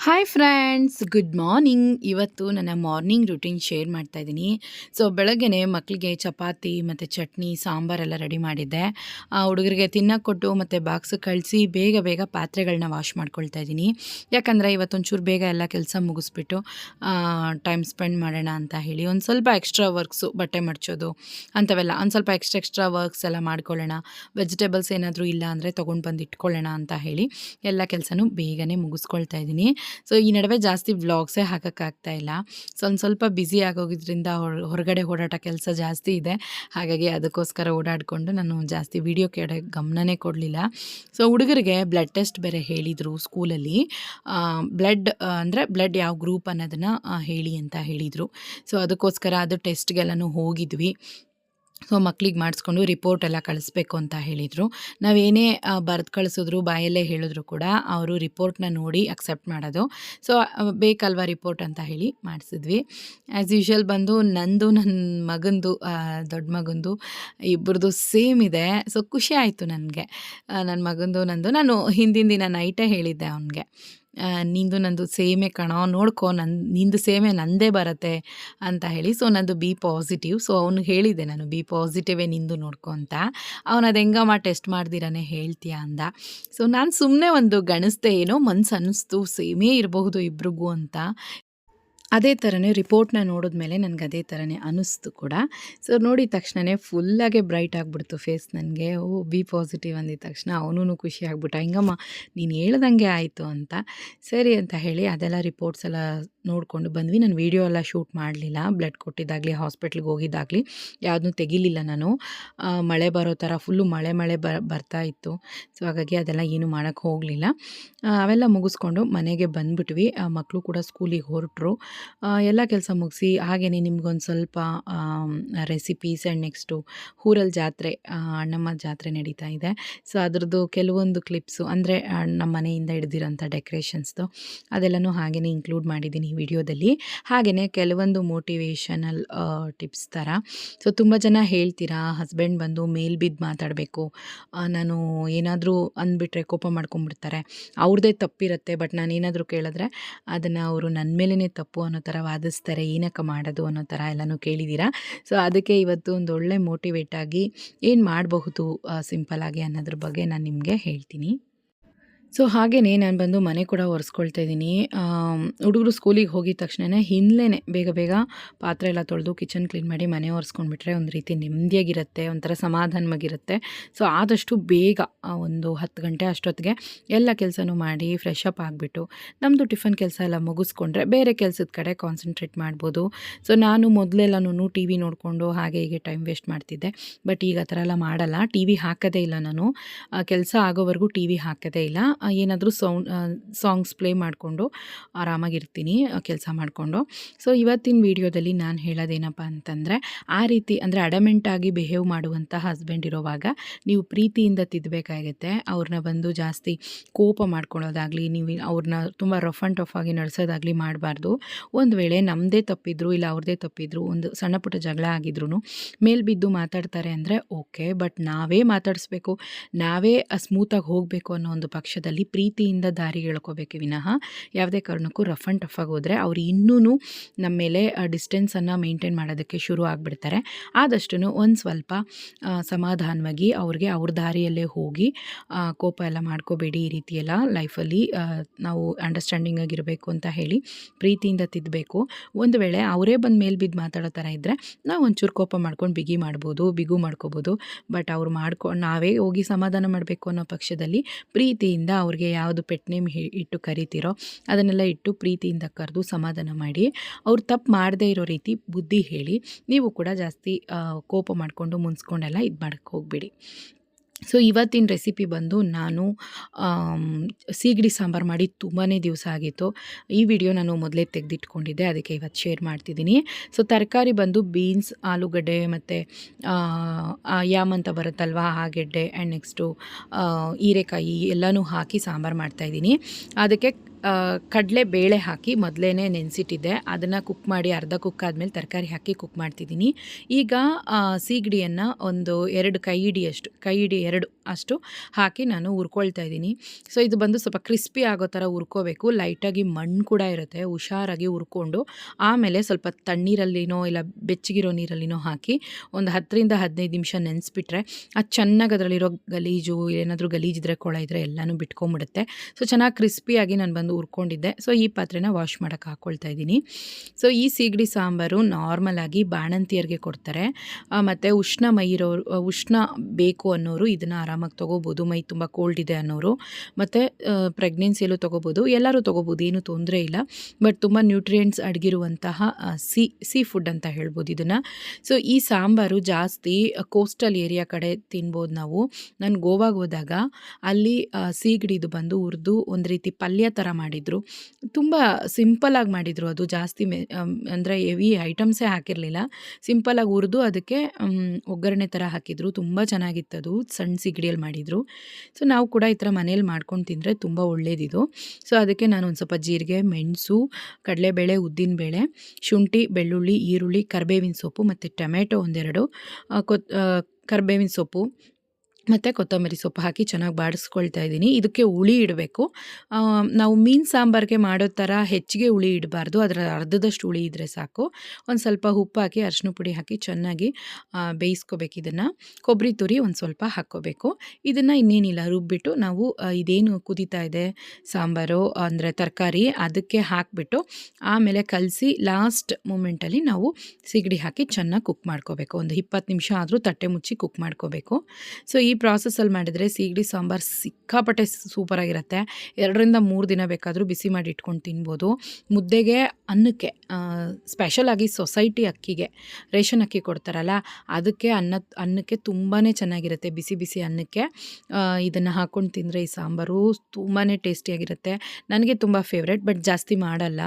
Hi friends good morning ಇವತ್ತು ನನ್ನ morning routine share ಮಾಡ್ತಾ ಇದ್ದೀನಿ. ಸೊ ಬೆಳಗ್ಗೆ ಮಕ್ಕಳಿಗೆ ಚಪಾತಿ ಮತ್ತು ಚಟ್ನಿ ಸಾಂಬಾರೆಲ್ಲ ರೆಡಿ ಮಾಡಿದ್ದೆ. ಆ, ಹುಡುಗರಿಗೆ ತಿನ್ನೋಕೆ ಕೊಟ್ಟು ಮತ್ತು ಬಾಕ್ಸ್ ಕಳಿಸಿ ಬೇಗ ಬೇಗ ಪಾತ್ರೆಗಳನ್ನ ವಾಶ್ ಮಾಡ್ಕೊಳ್ತಾ ಇದ್ದೀನಿ. ಯಾಕಂದರೆ ಇವತ್ತೊಂಚೂರು ಬೇಗ ಎಲ್ಲ ಕೆಲಸ ಮುಗಿಸ್ಬಿಟ್ಟು ಟೈಮ್ ಸ್ಪೆಂಡ್ ಮಾಡೋಣ ಅಂತ ಹೇಳಿ ಒಂದು ಸ್ವಲ್ಪ ಎಕ್ಸ್ಟ್ರಾ ವರ್ಕ್ಸು ಬಟ್ಟೆ ಮಡಚೋದು ಅಂಥವೆಲ್ಲ ಒಂದು ಸ್ವಲ್ಪ ಎಕ್ಸ್ಟ್ರಾ ಎಕ್ಸ್ಟ್ರಾ ವರ್ಕ್ಸ್ ಎಲ್ಲ ಮಾಡ್ಕೊಳ್ಳೋಣ. ವೆಜಿಟೇಬಲ್ಸ್ ಏನಾದರೂ ಇಲ್ಲ ಅಂದರೆ ತೊಗೊಂಡು ಬಂದು ಇಟ್ಕೊಳ್ಳೋಣ ಅಂತ ಹೇಳಿ ಎಲ್ಲ ಕೆಲಸನೂ ಬೇಗನೆ ಮುಗಿಸ್ಕೊಳ್ತಾ ಇದ್ದೀನಿ. ಸೊ ಈ ನಡುವೆ ಜಾಸ್ತಿ ವ್ಲಾಗ್ಸೇ ಹಾಕೋಕ್ಕಾಗ್ತಾ ಇಲ್ಲ. ಸೊ, ಒಂದು ಸ್ವಲ್ಪ ಬ್ಯುಸಿ ಆಗೋಗಿದ್ರಿಂದ ಹೊರ, ಹೊರಗಡೆ ಓಡಾಟ ಕೆಲಸ ಜಾಸ್ತಿ ಇದೆ. ಹಾಗಾಗಿ ಅದಕ್ಕೋಸ್ಕರ ಓಡಾಡಿಕೊಂಡು ನಾನು ಜಾಸ್ತಿ ವೀಡಿಯೋ ಕಡೆ, ಗಮನನೇ ಕೊಡಲಿಲ್ಲ. ಸೊ ಹುಡುಗರಿಗೆ ಬ್ಲಡ್ ಟೆಸ್ಟ್ ಬೇರೆ ಹೇಳಿದರು ಸ್ಕೂಲಲ್ಲಿ ಬ್ಲಡ್ ಅಂದರೆ ಬ್ಲಡ್ ಯಾವ ಗ್ರೂಪ್ ಅನ್ನೋದನ್ನು ಹೇಳಿ ಅಂತ ಹೇಳಿದರು. ಸೊ ಅದಕ್ಕೋಸ್ಕರ ಅದು ಟೆಸ್ಟ್ಗೆಲ್ಲನೂ ಹೋಗಿದ್ವಿ. ಸೊ ಮಕ್ಳಿಗೆ ಮಾಡಿಸ್ಕೊಂಡು ರಿಪೋರ್ಟ್ ಎಲ್ಲ ಕಳಿಸ್ಬೇಕು ಅಂತ ಹೇಳಿದರು. ನಾವೇನೇ ಬರೆದು ಕಳಿಸಿದ್ರು, ಬಾಯಲ್ಲೇ ಹೇಳಿದ್ರು ಕೂಡ ಅವರು ರಿಪೋರ್ಟ್ನ ನೋಡಿ ಅಕ್ಸೆಪ್ಟ್ ಮಾಡೋದು. ಸೊ ಬೇಕಲ್ವಾ ರಿಪೋರ್ಟ್ ಅಂತ ಹೇಳಿ ಮಾಡಿಸಿದ್ವಿ. ಆ್ಯಸ್ ಯೂಶ್ವಲ್ ಬಂದು ನಂದು ನನ್ನ ಮಗಂದು ದೊಡ್ಡ ಮಗಂದು ಇಬ್ಬರದು ಸೇಮ್ ಇದೆ. ಸೊ, ಖುಷಿ ಆಯಿತು ನನಗೆ. ನನ್ನ ಮಗಂದು, ನಂದು. ನಾನು ಹಿಂದಿನ ದಿನ ನೈಟೇ ಹೇಳಿದ್ದೆ ಅವನಿಗೆ. ನಿಂದು ನಂದು ಸೇಮೆ ಕಣೋ, ನೋಡ್ಕೊ, ನನ್, ನಿಂದು ಸೇಮೆ ನಂದೇ ಬರುತ್ತೆ ಅಂತ ಹೇಳಿ ಸೊ ನಂದು ಬಿ ಪಾಸಿಟಿವ್ ಸೊ ಅವನು ಹೇಳಿದೆ ನಾನು ಬಿ ಪಾಸಿಟಿವೇ ನಿಂದು ನೋಡ್ಕೊ ಅಂತ. ಅವನು ಅದು ಹೆಂಗಮ್ಮ ಟೆಸ್ಟ್ ಮಾಡ್ದಿರಾನೆ ಹೇಳ್ತೀಯ ಅಂದ. ಸೊ ನಾನು ಸುಮ್ಮನೆ ಒಂದು ಗಣಿಸ್ದೆ ಏನೋ ಮನ್ಸು ಅನ್ನಿಸ್ತು ಸೇಮೇ ಇರಬಹುದು ಇಬ್ರಿಗೂ ಅಂತ. ಅದೇ ಥರನೇ ರಿಪೋರ್ಟ್ನ ನೋಡಿದ್ಮೇಲೆ ನನಗೆ ಅದೇ ಥರನೇ ಅನ್ನಿಸ್ತು ಕೂಡ. ಸೊ ನೋಡಿದ ತಕ್ಷಣವೇ ಫುಲ್ಲಾಗೆ ಬ್ರೈಟ್ ಆಗಿಬಿಡ್ತು ಫೇಸ್ ನನಗೆ. ಓ ಬಿ ಪಾಸಿಟಿವ್ ಅಂದಿದ ತಕ್ಷಣ. ಅವನೂ ಖುಷಿ ಆಗ್ಬಿಟ್ಟ. ಹಿಂಗಮ್ಮ, ನೀನು ಹೇಳ್ದಂಗೆ ಆಯಿತು ಅಂತ. ಸರಿ ಅಂತ ಹೇಳಿ ಅದೆಲ್ಲ ರಿಪೋರ್ಟ್ಸ್ ಎಲ್ಲ ನೋಡಿಕೊಂಡು ಬಂದ್ವಿ. ನಾನು ವೀಡಿಯೋ ಎಲ್ಲ ಶೂಟ್ ಮಾಡಲಿಲ್ಲ. ಬ್ಲಡ್ ಕೊಟ್ಟಿದ್ದಾಗಲಿ ಹಾಸ್ಪಿಟ್ಲಿಗೆ ಹೋಗಿದ್ದಾಗಲಿ, ಯಾವುದನ್ನೂ ತೆಗಿಲಿಲ್ಲ ನಾನು. ಮಳೆ ಬರೋ ಥರ ಫುಲ್ಲು ಮಳೆ ಮಳೆ ಬ, ಬರ್ತಾ ಇತ್ತು. ಸೊ ಹಾಗಾಗಿ ಅದೆಲ್ಲ ಏನು ಮಾಡೋಕ್ಕೆ ಹೋಗಲಿಲ್ಲ. ಅವೆಲ್ಲ ಮುಗಿಸ್ಕೊಂಡು ಮನೆಗೆ ಬಂದ್ಬಿಟ್ವಿ. ಮಕ್ಕಳು ಕೂಡ ಸ್ಕೂಲಿಗೆ ಹೊರಟರು. ಎಲ್ಲ ಕೆಲಸ ಮುಗಿಸಿ ಹಾಗೆಯೇ ನಿಮ್ಗೊಂದು ಸ್ವಲ್ಪ ರೆಸಿಪೀಸ್ ಆ್ಯಂಡ್ ನೆಕ್ಸ್ಟು ಊರಲ್ಲಿ ಜಾತ್ರೆ ಅಣ್ಣಮ್ಮ ಜಾತ್ರೆ ನಡೀತಾ ಇದೆ. ಸೊ ಅದರದ್ದು ಕೆಲವೊಂದು ಕ್ಲಿಪ್ಸು ಅಂದರೆ ನಮ್ಮ ಮನೆಯಿಂದ ಹಿಡ್ದಿರೋಂಥ ಡೆಕೋರೇಷನ್ಸ್ದು ಅದೆಲ್ಲನೂ ಹಾಗೆಯೇ ಇನ್ಕ್ಲೂಡ್ ಮಾಡಿದ್ದೀನಿ ವಿಡಿಯೋದಲ್ಲಿ. ಹಾಗೆಯೇ ಕೆಲವೊಂದು ಮೋಟಿವೇಶನಲ್ ಟಿಪ್ಸ್ ಥರ ಸೊ ತುಂಬ ಜನ ಹೇಳ್ತೀರಾ ಹಸ್ಬೆಂಡ್ ಬಂದು ಮೇಲ್ ಬಿದ್ದು ಮಾತಾಡಬೇಕು. ನಾನು ಏನಾದರೂ ಅಂದ್ಬಿಟ್ರೆ ಕೋಪ ಮಾಡ್ಕೊಂಬಿಡ್ತಾರೆ ಅವ್ರದ್ದೇ ತಪ್ಪಿರುತ್ತೆ ಬಟ್ ನಾನು ಏನಾದರೂ ಕೇಳಿದ್ರೆ, ಅದನ್ನು ಅವರು ನನ್ನ ಮೇಲೇ ತಪ್ಪು ಅನ್ನೋ ಥರ ವಾದಿಸ್ತಾರೆ, ಏನಕ್ಕೆ ಮಾಡೋದು ಅನ್ನೋ ಥರ ಎಲ್ಲನೂ ಕೇಳಿದ್ದೀರಾ? ಸೊ, ಅದಕ್ಕೆ ಇವತ್ತು ಒಂದು ಒಳ್ಳೆ ಮೋಟಿವೇಟ್ ಆಗಿ ಏನು ಮಾಡಬಹುದು ಸಿಂಪಲ್ಲಾಗಿ ಅನ್ನೋದ್ರ ಬಗ್ಗೆ ನಾನು ನಿಮಗೆ ಹೇಳ್ತೀನಿ. ಸೊ ಹಾಗೆಯೇ ನಾನು ಬಂದು ಮನೆ ಕೂಡ ಒರೆಸ್ಕೊಳ್ತಾ ಇದ್ದೀನಿ. ಹುಡುಗರು ಸ್ಕೂಲಿಗೆ ಹೋಗಿದ ತಕ್ಷಣವೇ ಹಿಂದಲೇ ಬೇಗ ಬೇಗ ಪಾತ್ರೆ ಎಲ್ಲ ತೊಳೆದು ಕಿಚನ್ ಕ್ಲೀನ್ ಮಾಡಿ ಮನೆ ಒರೆಸ್ಕೊಂಡ್ಬಿಟ್ರೆ ಒಂದು ರೀತಿ ನೆಮ್ಮದಿಯಾಗಿರುತ್ತೆ ಒಂಥರ ಸಮಾಧಾನವಾಗಿರುತ್ತೆ. ಸೊ ಆದಷ್ಟು ಬೇಗ ಒಂದು ಹತ್ತು ಗಂಟೆ ಅಷ್ಟೊತ್ತಿಗೆ ಎಲ್ಲ ಕೆಲಸನೂ ಮಾಡಿ ಫ್ರೆಶ್ ಅಪ್ ಆಗಿಬಿಟ್ಟು ನಮ್ಮದು ಟಿಫನ್ ಕೆಲಸ ಎಲ್ಲ ಮುಗಿಸ್ಕೊಂಡ್ರೆ ಬೇರೆ ಕೆಲಸದ ಕಡೆ ಕಾನ್ಸಂಟ್ರೇಟ್ ಮಾಡ್ಬೋದು. ಸೊ ನಾನು ಮೊದಲೆಲ್ಲನೂ ಟಿ ವಿ ನೋಡಿಕೊಂಡು ಹಾಗೆ ಹೀಗೆ ಟೈಮ್ ವೇಸ್ಟ್ ಮಾಡ್ತಿದ್ದೆ. ಬಟ್ ಈಗ ಆ ಥರ ಎಲ್ಲ ಮಾಡಲ್ಲ. ಟಿ ವಿ ಹಾಕೋದೇ ಇಲ್ಲ ನಾನು. ಕೆಲಸ ಆಗೋವರೆಗೂ ಟಿ ವಿ ಹಾಕೋದೇ ಇಲ್ಲ. ಏನಾದರೂ ಸೌಂಡ್ ಸಾಂಗ್ಸ್ ಪ್ಲೇ ಮಾಡಿಕೊಂಡು ಆರಾಮಾಗಿರ್ತೀನಿ ಕೆಲಸ ಮಾಡಿಕೊಂಡು. ಸೊ ಇವತ್ತಿನ ವಿಡಿಯೋದಲ್ಲಿ ನಾನು ಹೇಳೋದೇನಪ್ಪ ಅಂತಂದರೆ, ಆ ರೀತಿ ಅಂದರೆ ಅಡಮೆಂಟಾಗಿ ಬಿಹೇವ್ ಮಾಡುವಂಥ ಹಸ್ಬೆಂಡ್ ಇರೋವಾಗ ನೀವು ಪ್ರೀತಿಯಿಂದ ತಿದ್ದಬೇಕಾಗುತ್ತೆ ಅವ್ರನ್ನ ಬಂದು ಜಾಸ್ತಿ ಕೋಪ ಮಾಡ್ಕೊಳ್ಳೋದಾಗಲಿ, ನೀವು ಅವ್ರನ್ನ ತುಂಬ ರಫ್ ಆ್ಯಂಡ್ ಟಫ್ ಆಗಿ ನಡೆಸೋದಾಗಲಿ ಮಾಡಬಾರ್ದು. ಒಂದು ವೇಳೆ ನಮ್ಮದೇ ತಪ್ಪಿದ್ರು, ಇಲ್ಲ ಅವ್ರದ್ದೇ ತಪ್ಪಿದ್ರು, ಒಂದು ಸಣ್ಣ ಪುಟ್ಟ ಜಗಳ ಆಗಿದ್ರು ಮೇಲ್ ಬಿದ್ದು ಮಾತಾಡ್ತಾರೆ ಅಂದರೆ ಓಕೆ, ಬಟ್ ನಾವೇ ಮಾತಾಡಿಸ್ಬೇಕು, ನಾವೇ ಸ್ಮೂತಾಗಿ ಹೋಗಬೇಕು ಅನ್ನೋ ಒಂದು ಪಕ್ಷದಲ್ಲಿ ಪ್ರೀತಿಯಿಂದ ದಾರಿ ಹೇಳ್ಕೋಬೇಕು ವಿನಃ. ಯಾವುದೇ ಕಾರಣಕ್ಕೂ ರಫ್ ಆ್ಯಂಡ್ ಟಫ್ ಆಗಿ ಹೋದರೆ ಅವ್ರು ಇನ್ನೂ ನಮ್ಮ ಮೇಲೆ ಡಿಸ್ಟೆನ್ಸನ್ನು ಮೇಂಟೈನ್ ಮಾಡೋದಕ್ಕೆ ಶುರು ಆಗಿಬಿಡ್ತಾರೆ. ಆದಷ್ಟು ಒಂದು ಸ್ವಲ್ಪ ಸಮಾಧಾನವಾಗಿ ಅವ್ರಿಗೆ ಅವ್ರ ದಾರಿಯಲ್ಲೇ ಹೋಗಿ ಕೋಪ ಎಲ್ಲ ಮಾಡ್ಕೋಬೇಡಿ ಈ ರೀತಿಯೆಲ್ಲ ಲೈಫಲ್ಲಿ ನಾವು ಅಂಡರ್ಸ್ಟ್ಯಾಂಡಿಂಗ್ ಆಗಿರಬೇಕು ಅಂತ ಹೇಳಿ ಪ್ರೀತಿಯಿಂದ ತಿದ್ದಬೇಕು ಒಂದು ವೇಳೆ ಅವರೇ ಬಂದು ಮೇಲೆ ಬಿದ್ದು ಮಾತಾಡೋ ಥರ ಇದ್ದರೆ ನಾವು ಒಂಚೂರು ಕೋಪ ಮಾಡ್ಕೊಂಡು ಬಿಗಿ ಮಾಡ್ಬೋದು, ಬಿಗು ಮಾಡ್ಕೋಬೋದು. ಬಟ್ ಅವ್ರು ಮಾಡ್ಕೊ, ನಾವೇ ಹೋಗಿ ಸಮಾಧಾನ ಮಾಡಬೇಕು ಅನ್ನೋ ಪಕ್ಷದಲ್ಲಿ ಪ್ರೀತಿಯಿಂದ ಅವ್ರಿಗೆ ಯಾವುದು ಪೆಟ್ ನೇಮ್ ಇಟ್ಟು ಕರಿತೀರೋ ಅದನ್ನೆಲ್ಲ ಇಟ್ಟು ಪ್ರೀತಿಯಿಂದ ಕರೆದು ಸಮಾಧಾನ ಮಾಡಿ. ಅವ್ರು ತಪ್ಪು ಮಾಡದೇ ಇರೋ ರೀತಿ ಬುದ್ಧಿ ಹೇಳಿ, ನೀವು ಕೂಡ ಜಾಸ್ತಿ ಕೋಪ ಮಾಡಿಕೊಂಡು, ಮುನ್ಸ್ಕೊಂಡೆಲ್ಲ ಇದು ಮಾಡೋಕ್ಕೆ ಹೋಗಬೇಡಿ. ಸೊ, ಇವತ್ತಿನ ರೆಸಿಪಿ ಬಂದು ನಾನು ಸೀಗಡಿ ಸಾಂಬಾರು ಮಾಡಿ ತುಂಬಾ ದಿವಸ ಆಗಿತ್ತು. ಈ ವಿಡಿಯೋ ನಾನು ಮೊದಲೇ ತೆಗೆದಿಟ್ಕೊಂಡಿದ್ದೆ, ಅದಕ್ಕೆ ಇವತ್ತು ಶೇರ್ ಮಾಡ್ತಿದ್ದೀನಿ. ಸೊ, ತರಕಾರಿ ಬಂದು ಬೀನ್ಸ್, ಆಲೂಗಡ್ಡೆ ಮತ್ತು ಯಾಮ್ ಅಂತ ಬರುತ್ತಲ್ವ ಹಾಗೆಡ್ಡೆ ಗೆಡ್ಡೆ ಆ್ಯಂಡ್ ನೆಕ್ಸ್ಟು ಹೀರೆಕಾಯಿ ಎಲ್ಲನೂ ಹಾಕಿ ಸಾಂಬಾರು ಮಾಡ್ತಾಯಿದ್ದೀನಿ ಅದಕ್ಕೆ ಕಡಲೆ ಬೇಳೆ ಹಾಕಿ ಮೊದಲೇ ನೆನೆಸಿಟ್ಟಿದ್ದೆ. ಅದನ್ನು ಕುಕ್ ಮಾಡಿ ಅರ್ಧ ಕುಕ್ ಆದಮೇಲೆ ತರಕಾರಿ ಹಾಕಿ ಕುಕ್ ಮಾಡ್ತಿದ್ದೀನಿ. ಈಗ ಸೀಗಡಿಯನ್ನು ಒಂದು ಎರಡು ಕೈ ಹಿಡಿಯಷ್ಟು, ಕೈ ಹಿಡಿ ಎರಡು ಅಷ್ಟು ಹಾಕಿ ನಾನು ಹುರ್ಕೊಳ್ತಾ ಇದ್ದೀನಿ. ಸೊ ಇದು ಬಂದು ಸ್ವಲ್ಪ ಕ್ರಿಸ್ಪಿ ಆಗೋ ಥರ ಹುರ್ಕೋಬೇಕು. ಲೈಟಾಗಿ ಮಣ್ಣು ಕೂಡ ಇರುತ್ತೆ. ಹುಷಾರಾಗಿ ಹುರ್ಕೊಂಡು ಆಮೇಲೆ ಸ್ವಲ್ಪ ತಣ್ಣೀರಲ್ಲಿನೋ ಇಲ್ಲ ಬೆಚ್ಚಗಿರೋ ನೀರಲ್ಲಿನೋ ಹಾಕಿ ಒಂದು ಹತ್ತರಿಂದ ಹದಿನೈದು ನಿಮಿಷ ನೆನೆಸ್ಬಿಟ್ರೆ ಅದು ಚೆನ್ನಾಗಿ ಅದರಲ್ಲಿರೋ ಗಲೀಜು ಏನಾದರೂ ಗಲೀಜಿದ್ರೆ ಕೊಳ ಇದ್ದರೆ ಎಲ್ಲನೂ ಬಿಟ್ಕೊಂಬಿಡುತ್ತೆ. ಸೊ ಚೆನ್ನಾಗಿ ಕ್ರಿಸ್ಪಿಯಾಗಿ ನಾನು ಬಂದು ಹುರ್ಕೊಂಡಿದ್ದೆ. ಸೊ ಈ ಪಾತ್ರೆನ ವಾಶ್ ಮಾಡೋಕೆ ಹಾಕ್ಕೊಳ್ತಾ ಇದ್ದೀನಿ. ಸೊ ಈ ಸೀಗಡಿ ಸಾಂಬಾರು ನಾರ್ಮಲಾಗಿ ಬಾಣಂತಿಯರಿಗೆ ಕೊಡ್ತಾರೆ. ಮತ್ತು ಉಷ್ಣ ಮೈ ಉಷ್ಣ ಬೇಕು ಅನ್ನೋರು ಇದನ್ನು ಆರಾಮಾಗಿ ತೊಗೋಬೋದು, ಮೈ ತುಂಬ ಕೋಲ್ಡ್ ಇದೆ ಅನ್ನೋರು. ಮತ್ತು ಪ್ರೆಗ್ನೆನ್ಸಿಯಲ್ಲೂ ತೊಗೋಬೋದು, ಎಲ್ಲರೂ ತೊಗೋಬೋದು, ಏನೂ ತೊಂದರೆ ಇಲ್ಲ. ಬಟ್ ತುಂಬ ನ್ಯೂಟ್ರಿಯೆಂಟ್ಸ್ ಅಡಗಿರುವಂತಹ ಸಿ ಸೀ ಫುಡ್ ಅಂತ ಹೇಳ್ಬೋದು ಇದನ್ನು. ಸೊ ಈ ಸಾಂಬಾರು ಜಾಸ್ತಿ ಕೋಸ್ಟಲ್ ಏರಿಯಾ ಕಡೆ ತಿನ್ಬೋದು ನಾವು. ನಾನು ಗೋವಾಗೆ ಹೋದಾಗ, ಅಲ್ಲಿ ಸೀಗಡಿದು ಬಂದು ಹುರಿದು ಒಂದು ರೀತಿ ಪಲ್ಯ ಥರ ಮಾಡಿದರು. ತುಂಬ ಸಿಂಪಲಾಗಿ ಮಾಡಿದರು ಅದು. ಜಾಸ್ತಿ ಮೆ ಅಂದರೆ ಹೆವಿ ಐಟಮ್ಸೇ ಹಾಕಿರಲಿಲ್ಲ. ಸಿಂಪಲಾಗಿ ಹುರಿದು ಅದಕ್ಕೆ ಒಗ್ಗರಣೆ ಥರ ಹಾಕಿದರು. ತುಂಬ ಅದು ಸಣ್ಣ ಸಿಗಡಿಯಲ್ಲಿ ಮಾಡಿದರು. ಸೊ ನಾವು ಕೂಡ ಈ ಥರ ಮನೇಲಿ ಮಾಡ್ಕೊಂಡು ತಿಂದರೆ ತುಂಬ ಒಳ್ಳೇದಿದು. ಸೊ ಅದಕ್ಕೆ ನಾನು ಒಂದು ಸ್ವಲ್ಪ ಜೀರಿಗೆ, ಮೆಣಸು, ಕಡಲೆಬೇಳೆ ಉದ್ದಿನಬೇಳೆ ಶುಂಠಿ, ಬೆಳ್ಳುಳ್ಳಿ, ಈರುಳ್ಳಿ, ಕರಿಬೇವಿನ ಸೊಪ್ಪು ಮತ್ತು ಟೊಮೆಟೊ ಒಂದೆರಡು ಕೊತ್ ಕರಿಬೇವಿನ ಸೊಪ್ಪು ಮತ್ತು ಕೊತ್ತಂಬರಿ ಸೊಪ್ಪು ಹಾಕಿ ಚೆನ್ನಾಗಿ ಬಾಡಿಸ್ಕೊಳ್ತಾ ಇದ್ದೀನಿ. ಇದಕ್ಕೆ ಹುಳಿ ಇಡಬೇಕು. ನಾವು ಮೀನು ಸಾಂಬಾರಿಗೆ ಮಾಡೋ ಥರ ಹೆಚ್ಚಿಗೆ ಹುಳಿ ಇಡಬಾರ್ದು. ಅದರ ಅರ್ಧದಷ್ಟು ಹುಳಿ ಇದ್ದರೆ ಸಾಕು. ಒಂದು ಸ್ವಲ್ಪ ಉಪ್ಪು ಹಾಕಿ ಅರಿಶಿನ ಪುಡಿ ಹಾಕಿ ಚೆನ್ನಾಗಿ ಬೇಯಿಸ್ಕೋಬೇಕು ಇದನ್ನು. ಕೊಬ್ಬರಿ ತುರಿ ಒಂದು ಸ್ವಲ್ಪ ಹಾಕ್ಕೋಬೇಕು. ಇದನ್ನು ಇನ್ನೇನಿಲ್ಲ, ರುಬ್ಬಿಟ್ಟು ನಾವು ಇದೇನು ಕುದೀತಾ ಇದೆ, ಸಾಂಬಾರು, ಅಂದರೆ ತರಕಾರಿ, ಅದಕ್ಕೆ ಹಾಕಿಬಿಟ್ಟು ಆಮೇಲೆ ಕಲಸಿ ಲಾಸ್ಟ್ ಮೂಮೆಂಟಲ್ಲಿ ನಾವು ಸಿಗಡಿ ಹಾಕಿ ಚೆನ್ನಾಗಿ ಕುಕ್ ಮಾಡ್ಕೋಬೇಕು. ಒಂದು ಇಪ್ಪತ್ತು ನಿಮಿಷ ಆದರೂ ತಟ್ಟೆ ಮುಚ್ಚಿ ಕುಕ್ ಮಾಡ್ಕೋಬೇಕು. ಸೊ, ಈ ಪ್ರಾಸೆಸ್ಸಲ್ಲಿ ಮಾಡಿದರೆ ಸೀಗಡಿ ಸಾಂಬಾರು ಸಿಕ್ಕಾಪಟ್ಟೆ ಸೂಪರಾಗಿರುತ್ತೆ ಎರಡರಿಂದ ಮೂರು ದಿನ ಬೇಕಾದರೂ ಬಿಸಿ ಮಾಡಿ ಇಟ್ಕೊಂಡು ತಿನ್ಬೋದು. ಮುದ್ದೆಗೆ ಅನ್ನಕ್ಕೆ ಸ್ಪೆಷಲಾಗಿ ಸೊಸೈಟಿ ಅಕ್ಕಿಗೆ ರೇಷನ್ ಅಕ್ಕಿ ಕೊಡ್ತಾರಲ್ಲ, ಅದಕ್ಕೆ ಅನ್ನ, ಅನ್ನಕ್ಕೆ ತುಂಬಾ ಚೆನ್ನಾಗಿರುತ್ತೆ. ಬಿಸಿ ಬಿಸಿ ಅನ್ನಕ್ಕೆ ಇದನ್ನು ಹಾಕ್ಕೊಂಡು ತಿಂದರೆ ಈ ಸಾಂಬಾರು ತುಂಬಾ ಟೇಸ್ಟಿಯಾಗಿರುತ್ತೆ ನನಗೆ ತುಂಬ ಫೇವ್ರೆಟ್ ಬಟ್ ಜಾಸ್ತಿ ಮಾಡಲ್ಲ.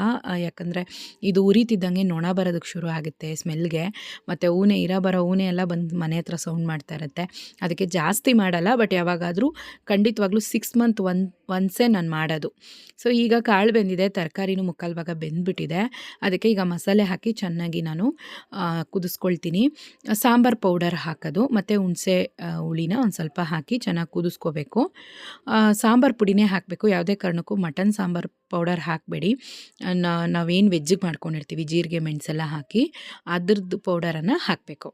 ಯಾಕಂದರೆ ಇದು ಉರಿತಿದ್ದಂಗೆ ನೊಣ ಬರೋದಕ್ಕೆ ಶುರು ಆಗುತ್ತೆ ಸ್ಮೆಲ್ಗೆ ಮತ್ತು ಊನೆ, ಇರ ಬರೋ ಊನೆ ಎಲ್ಲ ಬಂದು ಮನೆ ಹತ್ರ ಸೌಂಡ್ ಮಾಡ್ತಾ ಇರುತ್ತೆ. ಅದಕ್ಕೆ ಜಾಸ್ತಿ ಮಾಡಲ್ಲ ಬಟ್ ಯಾವಾಗಾದರೂ ಖಂಡಿತವಾಗ್ಲೂ ಸಿಕ್ಸ್ ಮಂತ್ ಒನ್ ಒನ್ಸೇ ನಾನು ಮಾಡೋದು. ಸೊ ಈಗ ಕಾಳು ಬೆಂದಿದೆ, ತರಕಾರಿನೂ ಮುಕ್ಕಾಲು ಭಾಗ ಬೆಂದ್ಬಿಟ್ಟಿದೆ. ಅದಕ್ಕೆ ಈಗ ಮಸಾಲೆ ಹಾಕಿ ಚೆನ್ನಾಗಿ ನಾನು ಕುದಿಸ್ಕೊಳ್ತೀನಿ. ಸಾಂಬಾರ್ ಪೌಡರ್ ಹಾಕೋದು, ಮತ್ತು ಹುಣಸೆ ಹುಳಿನ ಒಂದು ಸ್ವಲ್ಪ ಹಾಕಿ ಚೆನ್ನಾಗಿ ಕುದಿಸ್ಕೋಬೇಕು. ಸಾಂಬಾರ್ ಪುಡಿನೇ ಹಾಕಬೇಕು, ಯಾವುದೇ ಕಾರಣಕ್ಕೂ ಮಟನ್ ಸಾಂಬಾರ್ ಪೌಡರ್ ಹಾಕಬೇಡಿ. ನಾವೇನು ವೆಜ್ಜಿಗೆ ಮಾಡ್ಕೊಂಡಿರ್ತೀವಿ, ಜೀರಿಗೆ, ಮೆಣಸೆಲ್ಲ ಹಾಕಿ, ಅದ್ರದ್ದು ಪೌಡರನ್ನು ಹಾಕಬೇಕು.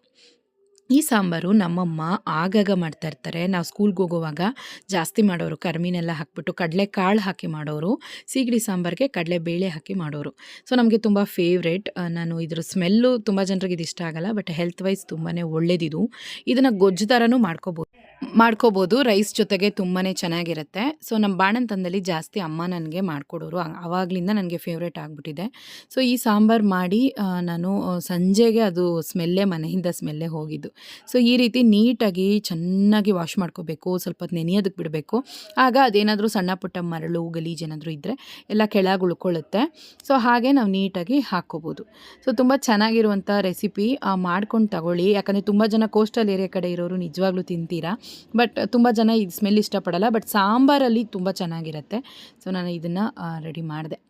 ಈ ಸಾಂಬಾರು ನಮ್ಮಮ್ಮ ಆಗಾಗ ಮಾಡ್ತಾ ಇರ್ತಾರೆ. ನಾವು ಸ್ಕೂಲ್ಗೆ ಹೋಗುವಾಗ ಜಾಸ್ತಿ ಮಾಡೋರು ಕರ್ಮಿನೆಲ್ಲ ಹಾಕ್ಬಿಟ್ಟು ಕಡಲೆ ಕಾಳು ಹಾಕಿ ಮಾಡೋರು, ಸೀಗಡಿ ಸಾಂಬಾರಿಗೆ ಕಡಲೆ ಬೇಳೆ ಹಾಕಿ ಮಾಡೋರು. ಸೊ, ನಮಗೆ ತುಂಬ ಫೇವ್ರೇಟ್ ನಾನು ಇದ್ರ ಸ್ಮೆಲ್ಲು ತುಂಬ ಜನರಿಗೆ ಇದು ಇಷ್ಟ ಆಗಲ್ಲ ಬಟ್ ಹೆಲ್ತ್ ವೈಸ್ ತುಂಬಾ ಒಳ್ಳೇದಿದು. ಇದನ್ನು ಗೊಜ್ಜು ಥರನೂ ಮಾಡ್ಕೋಬೋದು. ಮಾಡ್ಕೋಬೋದು. ರೈಸ್ ಜೊತೆಗೆ ತುಂಬಾ ಚೆನ್ನಾಗಿರುತ್ತೆ. ಸೊ ನಮ್ಮ ಬಾಣಂತನದಲ್ಲಿ ಜಾಸ್ತಿ ಅಮ್ಮ ನನಗೆ ಮಾಡಿಕೊಡೋರು. ಆವಾಗಲಿಂದ ನನಗೆ ಫೇವ್ರೇಟ್ ಆಗಿಬಿಟ್ಟಿದೆ. ಸೊ, ಈ ಸಾಂಬಾರು ಮಾಡಿ ನಾನು ಸಂಜೆಗೆ ಅದು ಸ್ಮೆಲ್ಲೇ, ಮನೆಯಿಂದ ಸ್ಮೆಲ್ಲೇ ಹೋಗಿದ್ದು. ಸೊ, ಈ ರೀತಿ ನೀಟಾಗಿ ಚೆನ್ನಾಗಿ ವಾಶ್ ಮಾಡ್ಕೋಬೇಕು. ಸ್ವಲ್ಪ ಹೊತ್ತು ನೆನೆಯೋದಕ್ಕೆ ಬಿಡಬೇಕು. ಆಗ ಅದೇನಾದರೂ ಸಣ್ಣ ಪುಟ್ಟ ಮರಳು, ಗಲೀಜು ಏನಾದರೂ ಇದ್ದರೆ ಎಲ್ಲ ಕೆಳಗೆ ಉಳ್ಕೊಳ್ಳುತ್ತೆ. ಸೊ, ಹಾಗೆ ನಾವು ನೀಟಾಗಿ ಹಾಕ್ಕೋಬೋದು. ಸೊ, ತುಂಬ ಚೆನ್ನಾಗಿರುವಂಥ ರೆಸಿಪಿ ಮಾಡ್ಕೊಂಡು ತಗೊಳ್ಳಿ. ಯಾಕಂದರೆ ತುಂಬ ಜನ ಕೋಸ್ಟಲ್ ಏರಿಯಾ ಕಡೆ ಇರೋರು ನಿಜವಾಗ್ಲೂ ತಿಂತೀರಾ? ಬಟ್ ತುಂಬ ಜನ ಇದು ಸ್ಮೆಲ್ ಇಷ್ಟಪಡಲ್ಲ, ಬಟ್ ಸಾಂಬಾರಲ್ಲಿ ತುಂಬ ಚೆನ್ನಾಗಿರುತ್ತೆ. ಸೊ ನಾನು ಇದನ್ನು ರೆಡಿ ಮಾಡಿದೆ.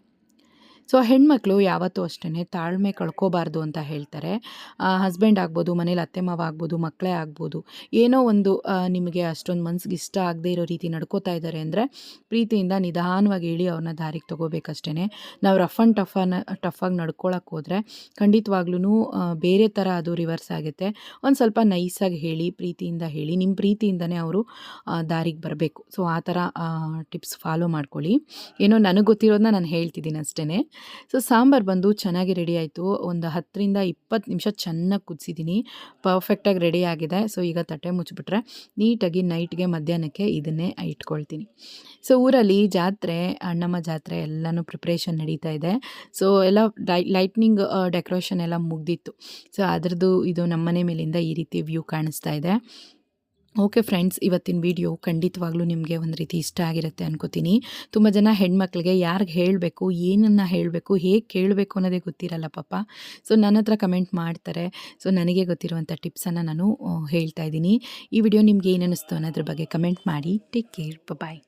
ಸೊ ಹೆಣ್ಮಕ್ಳು ಯಾವತ್ತೂ ಅಷ್ಟೇ ತಾಳ್ಮೆ ಕಳ್ಕೋಬಾರ್ದು ಅಂತ ಹೇಳ್ತಾರೆ. ಹಸ್ಬೆಂಡ್ ಆಗ್ಬೋದು, ಮನೇಲಿ ಅತ್ತೆ, ಮಾವ ಆಗ್ಬೋದು, ಮಕ್ಕಳೇ ಆಗ್ಬೋದು, ಏನೋ ಒಂದು ನಿಮಗೆ ಅಷ್ಟೊಂದು ಮನ್ಸಿಗೆ ಇಷ್ಟ ಆಗದೆ ಇರೋ ರೀತಿ ನಡ್ಕೋತಾ ಇದ್ದಾರೆ ಅಂದರೆ ಪ್ರೀತಿಯಿಂದ ನಿಧಾನವಾಗಿ ಹೇಳಿ ಅವ್ರನ್ನ ದಾರಿಗೆ ತೊಗೋಬೇಕಷ್ಟೇ ನಾವು ರಫ್ ಆ್ಯಂಡ್ ಟಫನ್ನ ಟಫಾಗಿ ನಡ್ಕೊಳಕ್ಕೆ ಹೋದರೆ ಖಂಡಿತವಾಗ್ಲೂ ಬೇರೆ ಥರ ಅದು ರಿವರ್ಸ್ ಆಗುತ್ತೆ. ಒಂದು ಸ್ವಲ್ಪ ನೈಸಾಗಿ ಹೇಳಿ, ಪ್ರೀತಿಯಿಂದ ಹೇಳಿ ನಿಮ್ಮ ಪ್ರೀತಿಯಿಂದನೇ ಅವರು ದಾರಿಗೆ ಬರಬೇಕು. ಸೊ ಆ ಥರ ಟಿಪ್ಸ್ ಫಾಲೋ ಮಾಡ್ಕೊಳ್ಳಿ. ಏನೋ ನನಗೆ ಗೊತ್ತಿರೋದನ್ನ ನಾನು ಹೇಳ್ತಿದ್ದೀನಿ ಅಷ್ಟೇ ಸೊ ಸಾಂಬಾರು ಬಂದು ಚೆನ್ನಾಗಿ ರೆಡಿ ಆಯಿತು. ಒಂದು ಹತ್ತರಿಂದ ಇಪ್ಪತ್ತು ನಿಮಿಷ ಚೆನ್ನಾಗಿ ಕುದಿಸಿದ್ದೀನಿ ಪರ್ಫೆಕ್ಟಾಗಿ ರೆಡಿ ಆಗಿದೆ. ಸೊ ಈಗ ತಟ್ಟೆ ಮುಚ್ಚಿಬಿಟ್ರೆ ನೀಟಾಗಿ ನೈಟ್ಗೆ ಮಧ್ಯಾಹ್ನಕ್ಕೆ ಇದನ್ನೇ ಇಟ್ಕೊಳ್ತೀನಿ. ಸೊ ಊರಲ್ಲಿ ಜಾತ್ರೆ, ಅಣ್ಣಮ್ಮ ಜಾತ್ರೆ ಎಲ್ಲನೂ ಪ್ರಿಪ್ರೇಷನ್ ನಡೀತಾ ಇದೆ. ಸೊ ಎಲ್ಲ ಲೈಟ್ನಿಂಗ್ ಡೆಕೋರೇಷನ್ ಎಲ್ಲ ಮುಗ್ದಿತ್ತು. ಸೊ ಅದರದ್ದು ಇದು ನಮ್ಮನೆ ಮೇಲಿಂದ ಈ ರೀತಿ ವ್ಯೂ ಕಾಣಿಸ್ತಾ ಇದೆ. ಓಕೆ ಫ್ರೆಂಡ್ಸ್ ಇವತ್ತಿನ ವಿಡಿಯೋ ಖಂಡಿತವಾಗ್ಲೂ ನಿಮಗೆ ಒಂದು ರೀತಿ ಇಷ್ಟ ಆಗಿರುತ್ತೆ ಅನ್ಕೋತೀನಿ. ತುಂಬ ಜನ ಹೆಣ್ಮಕ್ಳಿಗೆ ಯಾರಿಗೆ ಹೇಳಬೇಕು, ಏನನ್ನು ಹೇಳಬೇಕು, ಹೇಗೆ ಕೇಳಬೇಕು ಅನ್ನೋದೇ ಗೊತ್ತಿರಲ್ಲ ಪಾಪ. ಸೊ ನನ್ನ ಹತ್ರ ಕಮೆಂಟ್ ಮಾಡ್ತಾರೆ. ಸೊ ನನಗೆ ಗೊತ್ತಿರುವಂಥ ಟಿಪ್ಸನ್ನು ನಾನು ಹೇಳ್ತಾ ಇದ್ದೀನಿ. ಈ ವಿಡಿಯೋ ನಿಮ್ಗೆ ಏನು ಅನ್ನಿಸ್ತು ಅನ್ನೋದ್ರ ಬಗ್ಗೆ ಕಮೆಂಟ್ ಮಾಡಿ. Take care bye